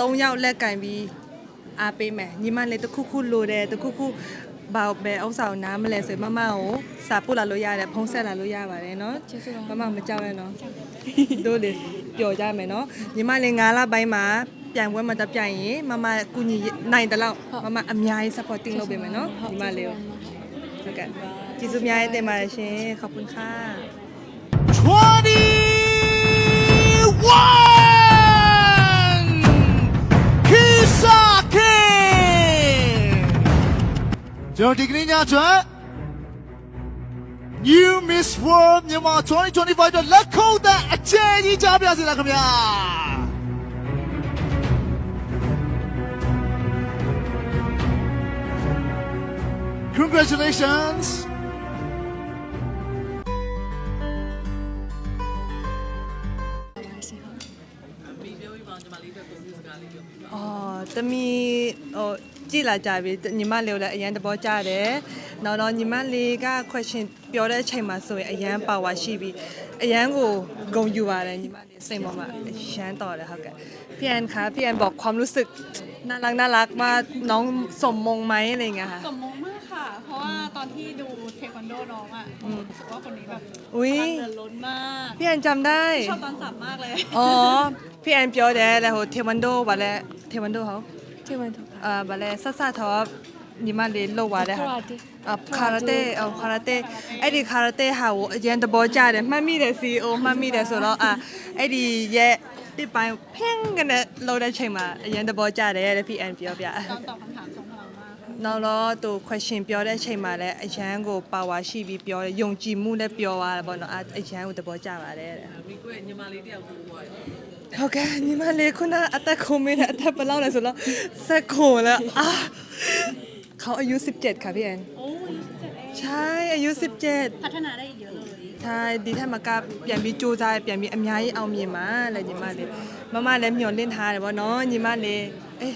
၃ယောက်လက်ကင်ပြီးအားပေးမယ်ညီမလေးတစ်ခုခုလိုတယ်တစ်ခုခုဘာပဲဥစ္စာကိုနားမလဲဆိုရင်မမကိုစာပို့လာလို့ရတယ်ဖုန်းဆက်လာလို့ရပါတယ်နော် ကျေးဇူးပါ မမမကြောက်ရနော်တို့လေပျော်ကြမယ်နော်ညီမလေး9လပိုင်းမှာပြန်ပွဲမှာတက်ပြိုင်ရင်မမကူညီနိုင်တယ်လို့မမအများကြီး supporting လုပ်ပေးမယ်နော်ညီမလေးကိုဟုတ်ကဲ့ကျေးဇူးအများကြီးတင်ပါတယ်ရှင်ขอบคุณค่ะ ကျွန်တော်ဒီကနေ့ညအတွက် New Miss World မြန်မာ2025အတွက်လက်ခုပ်တဲ့အကျယ်ကြီးကြားပြစီလားခင်ဗျာ Congratulations အော်တမီဟိုကြည်လာကြပြီညီမလေးကိုလည်းအရန်သဘောကျတယ်နောက်တော့ညီမလေးက question ပြောတဲ့အချိန်မှာဆိုရင်အရန် power ရှိပြီးအရန်ကိုဂုဏ်ယူပါတယ်ညီမလေးစိတ်ပေါ်မှာအရန်တော်တယ်ဟုတ်ကဲ့พี่แอนคะพี่แอนบอกความรู้สึกน่ารักน่ารักมากน้องสมมงไหมอะไรอย่างเงี้ยค่ะ สมมงมากค่ะ เพราะว่าตอนที่ดูเทควันโดน้องอ่ะรู้สึกว่าคนนี้แบบ อุ๊ย พลังเดินล้นมาก พี่แอนจำได้ ชอบตอนสับมากเลย อ๋อพี่แอนပြောတယ်လေဟိုเทควันโดဗာလဲเทควันโดဟော เทค ချေဝန်တော့အာဗလဲဆဆတော့ညီမလေးလောက်ပါတဲ့ဟာအခါရတဲ့အခါရတဲ့အဲ့ဒီခါရတဲ့ဟာကိုအရင်သဘောကျတယ်မှတ်မိတယ် CEO မှတ်မိတယ်ဆိုတော့အာအဲ့ဒီရဲ့ဒီပိုင်းဖင်းကနေလောက်တဲ့ချိန်မှာအရင်သဘောကျတယ်တဲ့ PN ပြောပြတောင်းတော့ခဏဆုံးပါနောက်တော့သူ question ပြောတဲ့အချိန်မှာလည်းအရန်ကို power ရှိပြီးပြောတယ်ယုံကြည်မှုနဲ့ပြောသွားတယ်ပေါ့နော်အရန်ကိုသဘောကျပါတယ်တဲ့မိကွေညီမလေးတယောက်ပြောပါတယ် เขาแกนี่มาเลยคุณาอัตโคเมนะอัาไปเล่าอะไรสุดแล้วสะโขแล้วอะเขาอายุ 17 ค่ะพี่แอนใช่อายุ 17 พัฒนาได้อีกเยอะเลยใช่ดีแท้มากับอย่ยนมีจูใจเปลี่ยนมีอัมย้ายเอามีมาอะไรนี่มาเลยมามาแล้วมีอนเล่นทาเลยว่าเนาะนี่มาเลยเอ๊ะ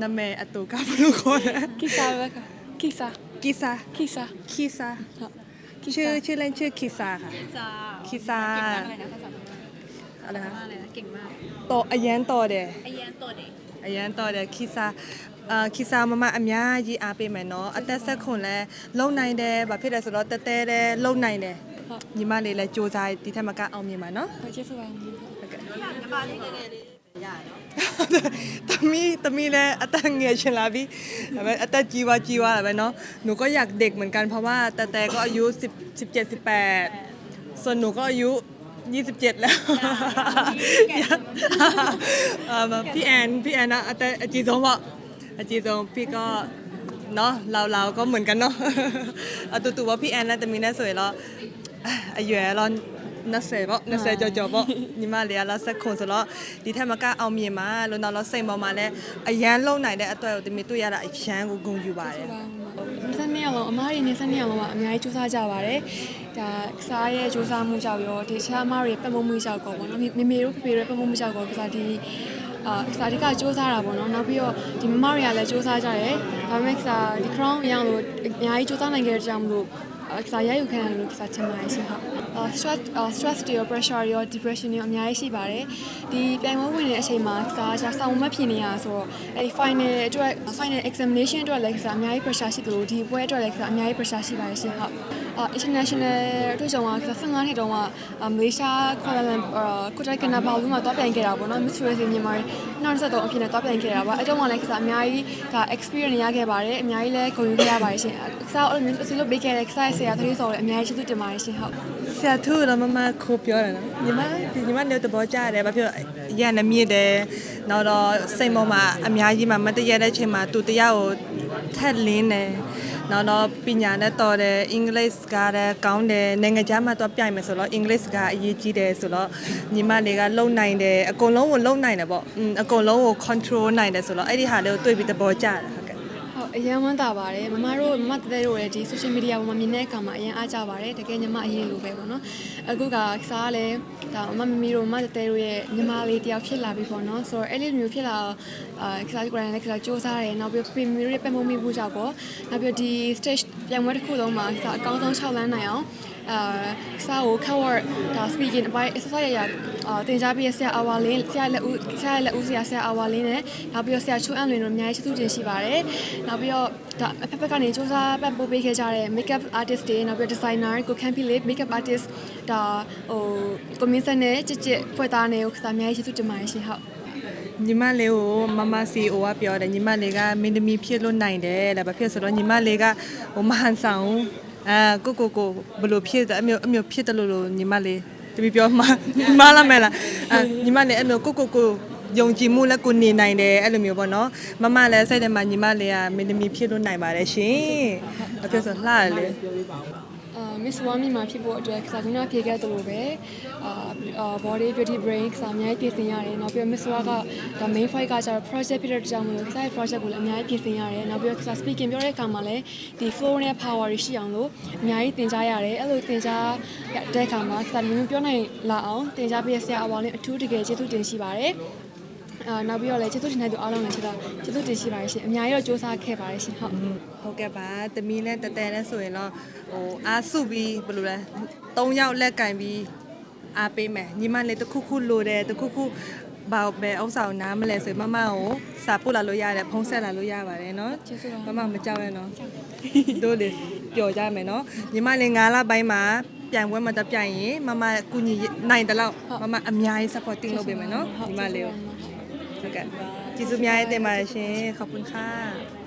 นำแม่อตูกับลูกคนกิซาเลยค่ะกิซากิซากิซากิซาชื่อชื่อเล่นชื่อกิซาค่ะกิซาเก่งากเลยา อะไรคะ มากเลยนะเก่งมาก တော်အရန်တော်တယ် ไอแยนตัวเด็ก အရန်တော်တယ်ခီဆာအာခီဆာမမအများကြီးအားပေးမယ်နော်အသက်ဆက်ခွန်လဲလုံနိုင်တယ်ဘာဖြစ်လဲဆိုတော့တဲတဲတယ်လုံနိုင်တယ် ဟုတ် ညီမလေးလည်းစူးစမ်းဒီထက်မကအောင်မြင်ပါနော် ขอชื่อฟัง သမီးသမီးလည်းအသက်ငယ်ချင်လာပြီဒါပေမဲ့အသက်ကြီးသွားကြီးသွားတာပဲเนาะหนูก็อยากเด็กเหมือนกันเพราะว่าแต่แต่ก็อายุ10 17 18ส่วนหนูก็อายุ 27 แล้วพี่แอนพี่แอนนะแต่จีโซงว่าจีโซงพี่ก็เนาะเราเราก็เหมือนกันเนาะเอตู่ว่าพี่แอนน่าจะมีหน้าสวยแล้วอายุแอรอน 20ပေါ့20ကျော်ကျော်ပေါ့ညီမလေးကလည်းဆက်ခွန်ဆိုတော့ဒီထက်မကအောင်မြင်ပါလို့နောက်တော့စိတ်ပေါ်မှာလည်းအရန်လုံနိုင်တဲ့အတွက်ကိုသမီးတွေ့ရတာအရန်ကိုဂုဏ်ယူပါတယ်နေစနေအောင်လုံးအမားတွေနေစနေအောင်လုံးကအများကြီးစူးစမ်းကြပါတယ်ဒါစားရဲ့စူးစမ်းမှုကြောင့်ရောဒီချားအမားတွေပတ်မမှုကြောင့်ကောပေါ့နော်မေမေတို့ဖေဖေတို့ပတ်မမှုကြောင့်ကောကစားဒီအာကစားဒီကစူးစမ်းတာပေါ့နော်နောက်ပြီးတော့ဒီမမတွေကလည်းစူးစမ်းကြတယ်ဒါပေမဲ့ကစားဒီ crown အရောင်လို့အများကြီးစူးစမ်းနိုင်ခဲ့တဲ့ကြောင့်မ လို့ကစားရယူခံရတယ်လို့ကစားချင်ပါတယ်ရှင်ဟုတ်အာ stress stress တွေရော pressure တွေရော depression တွေရောအများကြီးရှိပါတယ်ဒီပြိုင်ပွဲဝင်နေတဲ့အချိန်မှာကစားကြဆောင်းမဖြစ်နေရဆိုတော့အဲဒီ final အတွက် final examination အတွက်လည်းကစားအများကြီး pressure ရှိသလိုဒီပွဲအတွက်လည်းကစားအများကြီး pressure ရှိပါတယ်ရှင်ဟုတ်အာ international အတွက်ကြောင့်ကစား15နှစ်တုန်းကမလေးရှားကွာလာလမ်ကိုတိုင်ကနာဘာလို့မှတော့ပြန်ခဲ့တာပေါ့နော် Miss Race မြန်မာနောက်ဆက်တော့အဖြစ်နဲ့တော့ပြန်ခဲ့တာပါအဲကြောင့်မှလည်းကစားအများကြီးဒါ experience ရခဲ့ပါတယ်အများကြီးလည်းဂုဏ်ယူခဲ့ရပါတယ်ရှင်ကစားအဲ့လိုမျိုးအစီလို့ပေးခဲ့တဲ့ကစားဆရာသတိဆော်လည်းအများကြီးကျေးဇူးတင်ပါတယ်ရှင်ဟုတ်ဆရာသူတော့မမခိုးပြောတယ်နော်ညီမဒီညီမလည်းသဘောကျတယ်ဘာဖြစ်လို့ရန်နမြင့်တယ်နောက်တော့စိတ်ပေါ်မှာအများကြီးမှမတည့်ရတဲ့ချိန်မှာသူတရားကိုထက်လင်းတယ် နောက်တော့ပညာနဲ့တော်တယ်အင်္ဂလိပ်စကားလည်းကောင်းတယ်နိုင်ငံခြားမှာတော့ပြိုင်မယ်ဆိုတော့အင်္ဂလိပ်စကားအရေးကြီးတယ်ဆိုတော့ညီမတွေကလုံနိုင်တယ်အကုန်လုံးကိုလုံနိုင်တယ်ပေါ့อืมအကုန်လုံးကို control နိုင်တယ်ဆိုတော့အဲ့ဒီဟာလေးကိုတွေ့ပြီးသဘောကျတယ်ဟုတ်ကဲ့ဟုတ် အရင်ဝမ်းသာပါတယ်မမတို့မမတတဲ့တို့လည်းဒီ social media ပေါ်မှာမြင်တဲ့အခါမှာအရင်အားကြပါတယ်တကယ်ညီမအရင်လိုပဲပေါ့နော်အခုကစားကလည်းဒါမမမီတို့မမတတဲ့တို့ရဲ့ညီမလေးတယောက်ဖြစ်လာပြီပေါ့နော်ဆိုတော့အဲ့လိုမျိုးဖြစ်လာတော့အာစားကြတယ်လည်းစားစူးစားတယ်နောက်ပြီးပင်မီတို့ရဲ့ပတ်မမှုမှုကြောင့်ပေါ့နောက်ပြီးဒီ stage ပြန်ပွဲတစ်ခုလုံးမှာစားအကောင်းဆုံး6လမ်းနိုင်အောင်အာစားကို cover ဒါ speaking အပိုင်း exercise ရရအာတင် जा ပြီးရဆရာအဝါလင်းဆရာလက်ဦးဆရာလက်ဦးဆရာဆရာအဝါလင်းနဲ့နောက်ပြီးတော့ဆရာချိုးအန်လွင်တို့အများကြီးချစ်သူတင်ရှိပါတယ်နောက်ပြီးတော့ဒါအဖက်ဖက်ကနေစူးစမ်းပတ်ပို့ပေးခဲ့ကြတဲ့ makeup artist တွေနောက်ပြီးတော့ designer ကို Campy Lip makeup artist ဒါဟိုကိုမင်းဆက်နဲ့ကြစ်ကြစ်ဖွဲ့သားနဲ့ကိုအများကြီးချစ်သူတင်ပါတယ်ရှင်ဟုတ်ညီမလေးကိုမမစီအိုကပြောတယ်ညီမလေးကမင်းသမီးဖြစ်လို့နိုင်တယ်တဲ့ဘာဖြစ်ဆိုတော့ညီမလေးကဟိုမဟန်ဆောင်အာကိုကိုကိုဘလို့ဖြစ်တယ်အမျိုးအမျိုးဖြစ်တယ်လို့လို့ညီမလေး တပီပြောမှာမလာမဲလားအာညီမလေးအဲ့လိုကိုကိုကိုယုံကြည်မှုလက်ကိုနေနိုင်တယ်အဲ့လိုမျိုးပေါ့နော်မမလည်းစိတ်ထဲမှာညီမလေးကမင်းသမီးဖြစ်လို့နိုင်ပါတယ်ရှင်ဘာဖြစ်ဆိုလှတယ်လေ အာ Miss Wami မှာဖြစ်ဖို့အတွက်ကစားကုနာဖြေခဲ့သလိုပဲအာအာ body beauty brain ကစားအများကြီးပြင်ဆင်ရတယ်နောက်ပြီးတော့ Miss Wa ကဒါ main fight ကကျတော့ project ဖြစ်တဲ့ကြောင့်မလို့ကစား project ကိုလည်းအများကြီးပြင်ဆင်ရတယ်နောက်ပြီးတော့ကစား speaking ပြောတဲ့အခါမှာလည်းဒီ flow နဲ့ power တွေရှိအောင်လို့အများကြီးသင်ကြားရတယ်အဲ့လိုသင်ကြားတဲ့အခါမှာကစားမျိုးပြောနိုင်လာအောင်သင်ကြားပေးရဆရာအဝါလေးအထူးတကယ်ကျေးဇူးတင်ရှိပါတယ် အာနောက်ပြီးတော့လည်းကျေးဇူးတင်တဲ့သူအားလုံးလည်းကျေးဇူးကျေးဇူးတင်ရှိပါတယ်ရှင်အများကြီးတော့စူးစမ်းခဲ့ပါတယ်ရှင်ဟုတ်ဟုတ်ကဲ့ပါတမီးနဲ့တတဲနဲ့ဆိုရင်တော့ဟိုအားစုပြီးဘယ်လိုလဲ၃ယောက်လက်ကင်ပြီးအားပေးမယ်ညီမလေးတစ်ခုခုလိုတယ်တစ်ခုခုဘာပဲဥစ္စာကိုနားမလဲဆိုရင်မမကိုစာပို့လာလို့ရတယ်ဖုန်းဆက်လာလို့ရပါတယ်နော်ကျေးဇူးပါမမမကြောက်ရနော်တို့လေပျော်ကြမယ်နော်ညီမလေး9လပိုင်းမှာပြန်ပွဲမှာတပြိုင်ရင်မမကူညီနိုင်တယ်လို့မမအများကြီး supporting လုပ်ပေးမယ်နော်ညီမလေးကို แล้วก็จิตสุขยายเตมาเลเชขอบคุณค่ะ